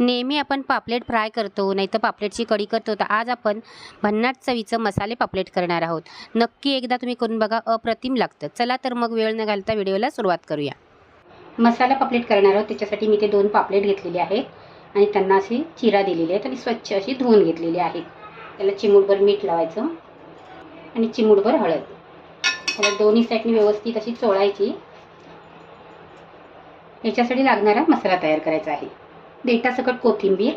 नेहमी आपण पापलेट फ्राय करतो नाही तर पापलेटची कढी करतो. तर आज आपण भन्नाट चवीचं मसाले पापलेट करणार आहोत. नक्की एकदा तुम्ही करून बघा अप्रतिम लागतं. चला तर मग वेळ न घालता व्हिडिओला सुरुवात करूया. मसाला पापलेट करणार आहोत. त्याच्यासाठी मी ते दोन पापलेट घेतलेले आहेत आणि त्यांना अशी चिरा दिलेली आहेत आणि स्वच्छ अशी धुवून घेतलेली आहेत त्याला चिमूटभर मीठ लावायचं आणि चिमूटभर हळद. त्याला दोन्ही साईडनी व्यवस्थित अशी चोळायची. याच्यासाठी लागणारा मसाला तयार करायचा आहे. देठासकट कोथिंबीर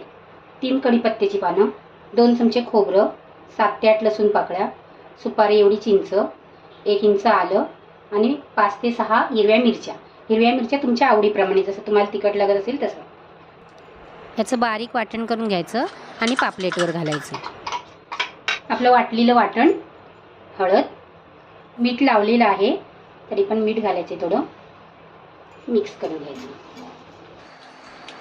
तीन कढीपत्त्याची पानं दोन चमचे खोबरं सात ते आठ लसूण पाकळ्या सुपारी एवढी चिंच एक इंच आलं आणि पाच ते सहा हिरव्या मिरच्या. हिरव्या मिरच्या तुमच्या आवडीप्रमाणे जसं तुम्हाला तिखट लागत असेल तसं. याचं बारीक वाटण करून घ्यायचं आणि पापलेटवर घालायचं. आपलं वाटलेलं वाटण हळद मीठ लावलेलं आहे तरी पण मीठ घालायचे थोडं. मिक्स करून घ्यायचं.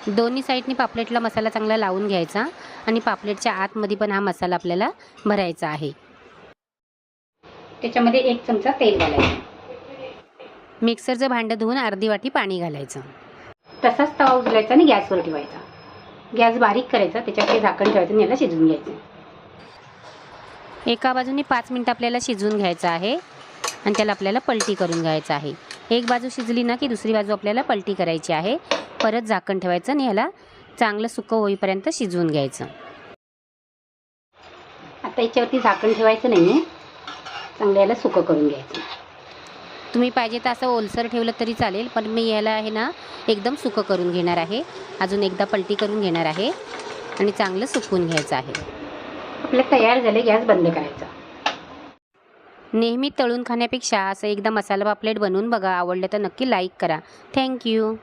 दोन्ही साईडनी पापलेटला मसाला चांगला लावून घ्यायचा आणि पापलेटच्या आतमध्ये पण हा मसाला आपल्याला भरायचा आहे. त्याच्यामध्ये एक चमचा तेल घालायचं. मिक्सरचं भांडं धुवून अर्धी वाटी पाणी घालायचं. तसाच तवा उचलायचा आणि गॅसवर ठेवायचा. गॅस बारीक करायचा त्याच्यामध्ये झाकण ठेवायचं आणि याला शिजवून घ्यायचं. एका बाजूने पाच मिनटं आपल्याला शिजवून घ्यायचं आहे आणि त्याला आपल्याला पलटी करून घ्यायचं आहे. एक बाजू शिजली ना की दुसरी बाजू आपल्याला पलटी करायची आहे. परत झाकण ठेवायचं आणि ह्याला चांगलं सुकं होईपर्यंत शिजवून घ्यायचं. आता याच्यावरती झाकण ठेवायचं नाही आहे चांगलं याला सुकं करून घ्यायचं. तुम्ही पाहिजे तर असं ओलसर ठेवलं तरी चालेल पण मी याला आहे ना एकदम सुकं करून घेणार आहे. अजून एकदा पलटी करून घेणार आहे आणि चांगलं सुकवून घ्यायचं आहे. आपलं तयार झाले गॅस बंद करायचा. नेहमी तळून खाण्यापेक्षा असं एकदा मसाला पापलेट बनवून बघा आवडलं तर नक्की लाईक करा. थँक्यू